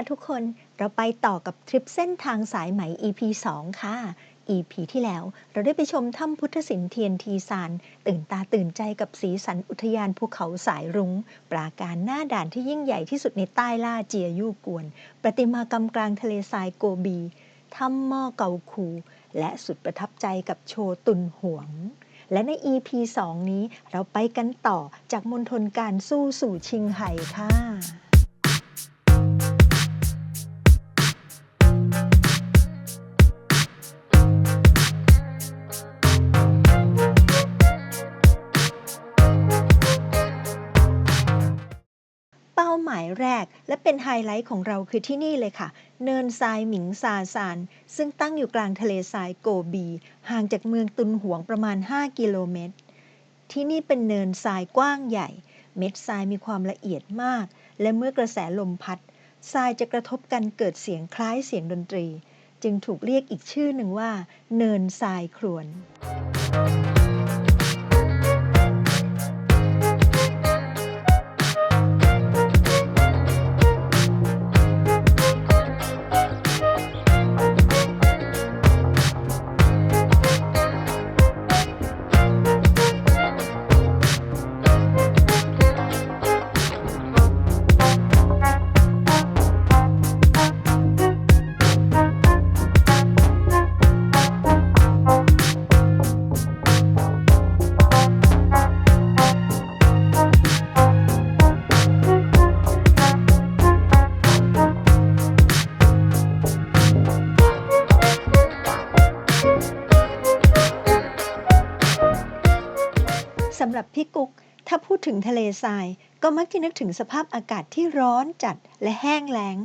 ค่ะทุกคนเราไปต่อกับทริปเส้นทางสายไหม EP 2 ค่ะ EP ที่แล้วเราได้ไปชมถ้ำพุทธศิลป์เทียนทีซาน ตื่นตาตื่นใจกับสีสันอุทยานภูเขาสายรุง้ง ปราการหน้าด่านที่ยิ่งใหญ่ที่สุดในใต้ล่าเจียยู่กวน ประติมากรรมกลางทะเลทรายโกบีถ้ำหม้อเกาคู และสุดประทับใจกับโชตุนหวงและใน EP 2 นี้เราไปกันต่อจากมณฑลการสู้สู่ชิงไห่ค่ะ หมายแรก และเป็นไฮไลท์ของเราคือที่นี่เลยค่ะ เนินทรายหมิงซาซาน ซึ่งตั้งอยู่กลางทะเลทรายโกบี ห่างจากเมืองตุนหวงประมาณ 5 กิโลเมตร ที่นี่เป็นเนินทรายกว้างใหญ่ เม็ดทรายมีความละเอียดมาก และเมื่อกระแสลมพัดทรายจะกระทบกันเกิดเสียงคล้ายเสียงดนตรี จึงถูกเรียกอีกชื่อหนึ่งว่า เนินทรายครวน งทะเลทราย ก็มักจะนึกถึงสภาพอากาศที่ร้อนจัดและแห้งแล้ง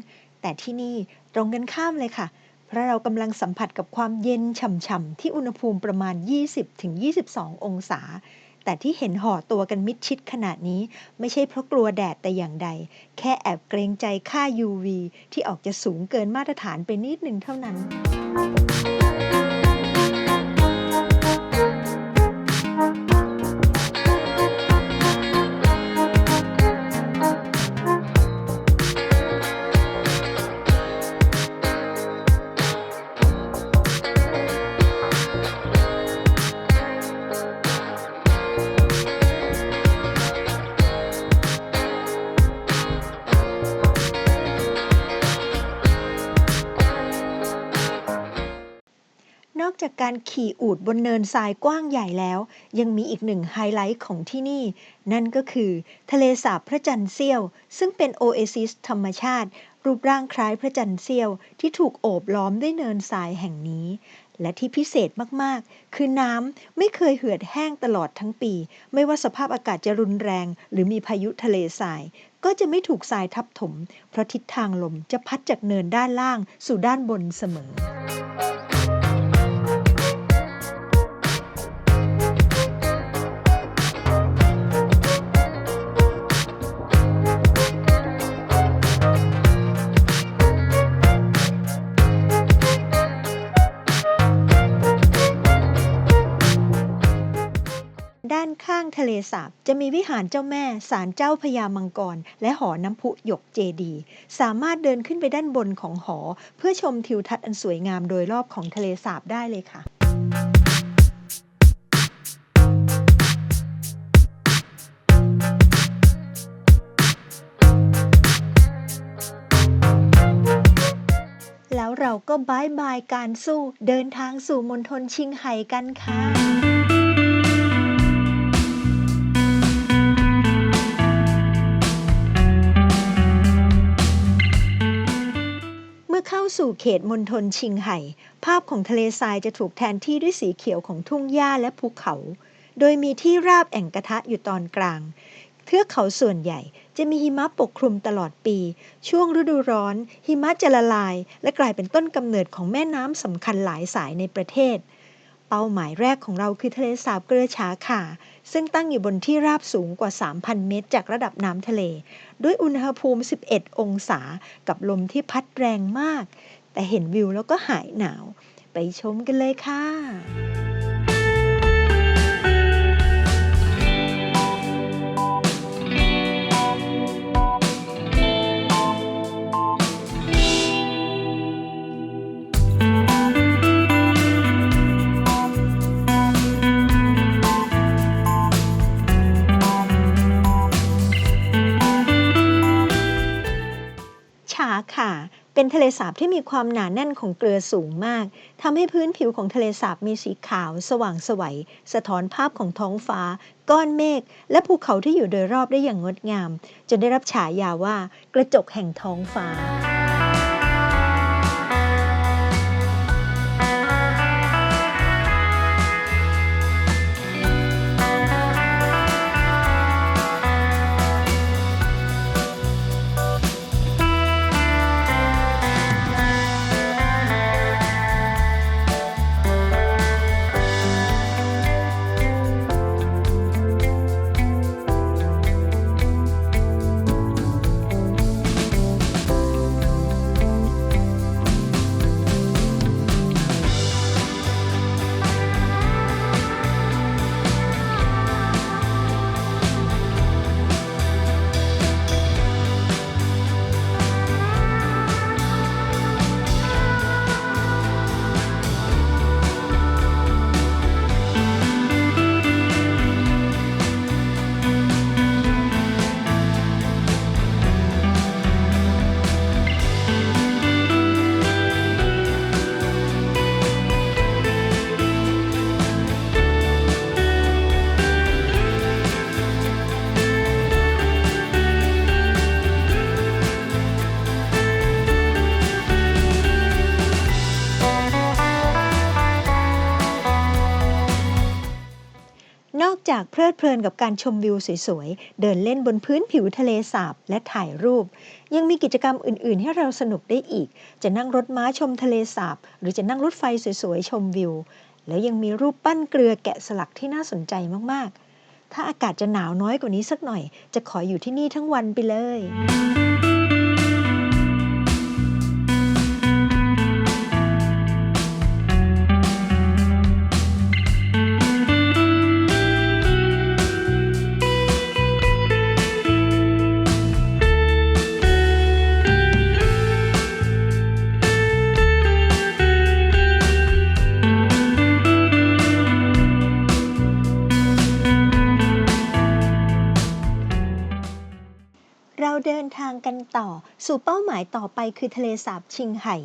แต่ที่นี่ตรงกันข้ามเลยค่ะ เพราะเรากำลังสัมผัสกับความเย็นฉ่ำๆที่อุณหภูมิประมาณ 20-22 องศา แต่ที่เห็นห่อตัวกันมิดชิดขนาดนี้ ไม่ใช่เพราะกลัวแดดแต่อย่างใด แค่แอบเกรงใจค่า UV ที่ออกจะสูงเกินมาตรฐานไปนิดนึงเท่านั้น นอกจากการขี่อูฐบนเนินทรายกว้างใหญ่แล้ว ยังมีอีกหนึ่งไฮไลท์ของที่นี่ นั่นก็คือ ทะเลสาบพระจันทร์เสี้ยว ซึ่งเป็นโอเอซิสธรรมชาติ รูปร่างคล้ายพระจันทร์เสี้ยว ที่ถูกโอบล้อมด้วยเนินทรายแห่งนี้ และที่พิเศษมาก ๆ คือน้ำไม่เคยเหือดแห้งตลอดทั้งปี ไม่ว่าสภาพอากาศจะรุนแรง หรือมีพายุทะเลทรายก็จะไม่ถูกทรายทับถม เพราะทิศทางลมจะพัดจากเนินด้านล่างสู่ด้านบนเสมอ ด้านข้างทะเลสาบ จะมีวิหารเจ้าแม่ศาลเจ้าพญามังกร และหอน้ำพุหยกเจดี สามารถเดินขึ้นไปด้านบนของหอ เพื่อชมทิวทัศน์อันสวยงามโดยรอบของทะเลสาบได้เลยค่ะแล้วเราก็บายบายการสู้เดินทางสู่มณฑลชิงไห่กันค่ะ สู่เขตมณฑลชิงไห่ ภาพของทะเลทรายจะถูกแทนที่ด้วยสีเขียวของทุ่งหญ้าและภูเขา โดยมีที่ราบแอ่งกระทะอยู่ตอนกลาง เทือกเขาส่วนใหญ่จะมีหิมะปกคลุมตลอดปี ช่วงฤดูร้อน หิมะจะละลาย และกลายเป็นต้นกำเนิดของแม่น้ำสำคัญหลายสายในประเทศ เป้าหมายแรกของเราคือทะเลสาบเกลือฉาขาซึ่งตั้งอยู่บนที่ราบสูงกว่า 3,000 เมตร จากระดับน้ำทะเล ด้วยอุณหภูมิ 11 องศา กับลมที่พัดแรงมาก แต่เห็นวิวแล้วก็หายหนาว ไปชมกันเลยค่ะ เป็นทะเลสาบที่มีความหนาแน่นของเกลือสูงมากทำให้พื้นผิวของทะเลสาบมีสีขาว สว่างสวัยสะท้อนภาพของท้องฟ้า ก้อนเมฆ และภูเขาที่อยู่โดยรอบได้อย่างงดงาม จนได้รับฉายาว่ากระจกแห่งท้องฟ้า จากเพลิดเพลินกับการชมวิวสวยๆ เดินเล่นบนพื้นผิวทะเลสาบและถ่ายรูป ยังมีกิจกรรมอื่นๆ ให้เราสนุกได้อีก จะนั่งรถม้าชมทะเลสาบ หรือจะนั่งรถไฟสวยๆ ชมวิว แล้วยังมีรูปปั้นเกลือแกะสลักที่น่าสนใจมากๆ ถ้าอากาศจะหนาวน้อยกว่านี้สักหน่อย จะขออยู่ที่นี่ทั้งวันไปเลยางกันต่อ สู่เป้าหมายต่อไปคือทะเลสาบชิงไห่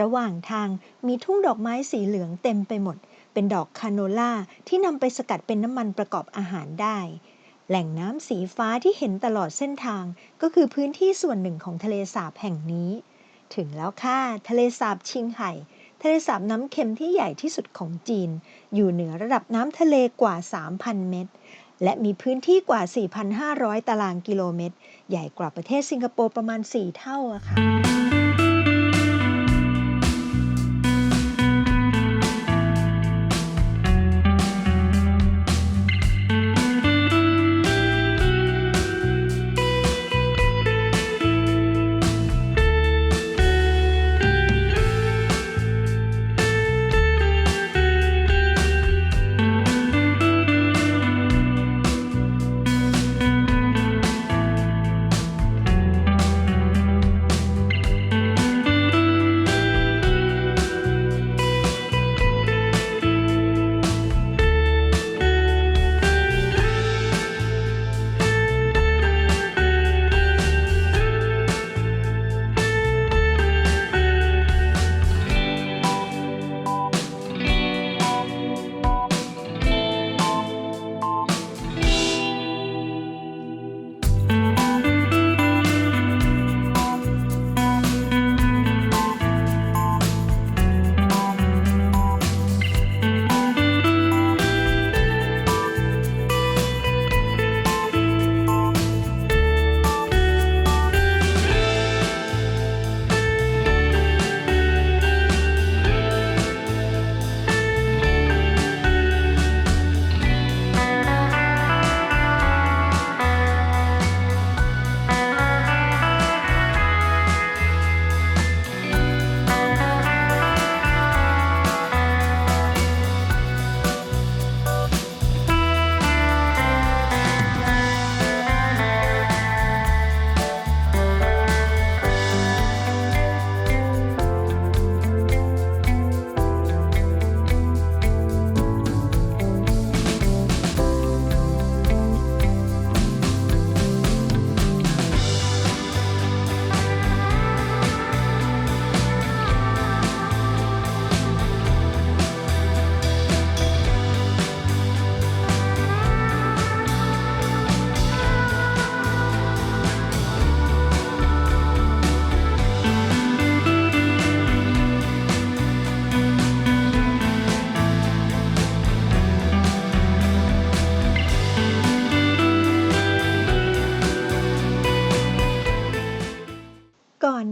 ระหว่างทางมีทุ่งดอกไม้สีเหลืองเต็มไปหมด เป็นดอกคาโนล่าที่นำไปสกัดเป็นน้ำมันประกอบอาหารได้ แหล่งน้ำสีฟ้าที่เห็นตลอดเส้นทาง ก็คือพื้นที่ส่วนหนึ่งของทะเลสาบแห่งนี้ ถึงแล้วค่ะทะเลสาบชิงไห่ ทะเลสาบน้ำเค็มที่ใหญ่ที่สุดของจีน อยู่เหนือระดับน้ำทะเลกว่า 3,000 เมตร และมีพื้นที่กว่า 4,500 ตารางกิโลเมตร ใหญ่กว่าประเทศสิงคโปร์ประมาณ 4 เท่าอะค่ะ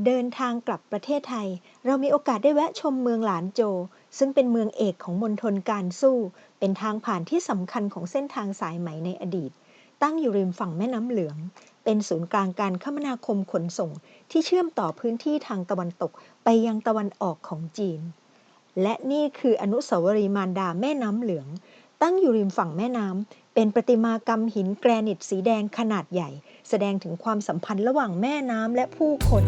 เดินทางกลับประเทศไทย เรามีโอกาสได้แวะชมเมืองหลานโจ ซึ่งเป็นเมืองเอกของมณฑลการสู้ เป็นทางผ่านที่สำคัญของเส้นทางสายไหมในอดีต ตั้งอยู่ริมฝั่งแม่น้ำเหลือง เป็นศูนย์กลางการคมนาคมขนส่ง ที่เชื่อมต่อพื้นที่ทางตะวันตกไปยังตะวันออกของจีน และนี่คืออนุสาวรีย์มารดาแม่น้ำเหลือง ตั้งอยู่ริมฝั่งแม่น้ำเป็นประติมากรรมหินแกรนิตสีแดงขนาดใหญ่ แสดงถึงความสัมพันธ์ระหว่างแม่น้ำและผู้คน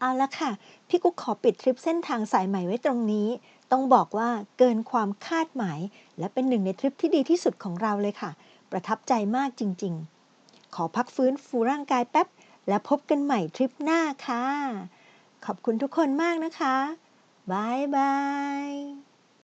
เอาละค่ะ พี่กุ๊กขอปิดทริปเส้นทางสายใหม่ไว้ตรงนี้ ต้องบอกว่าเกินความคาดหมาย และเป็นหนึ่งในทริปที่ดีที่สุดของเราเลยค่ะ ประทับใจมากจริง ๆ ขอพักฟื้นฟูร่างกายแป๊บ และพบกันใหม่ทริปหน้าค่ะ ขอบคุณทุกคนมากนะคะบายบาย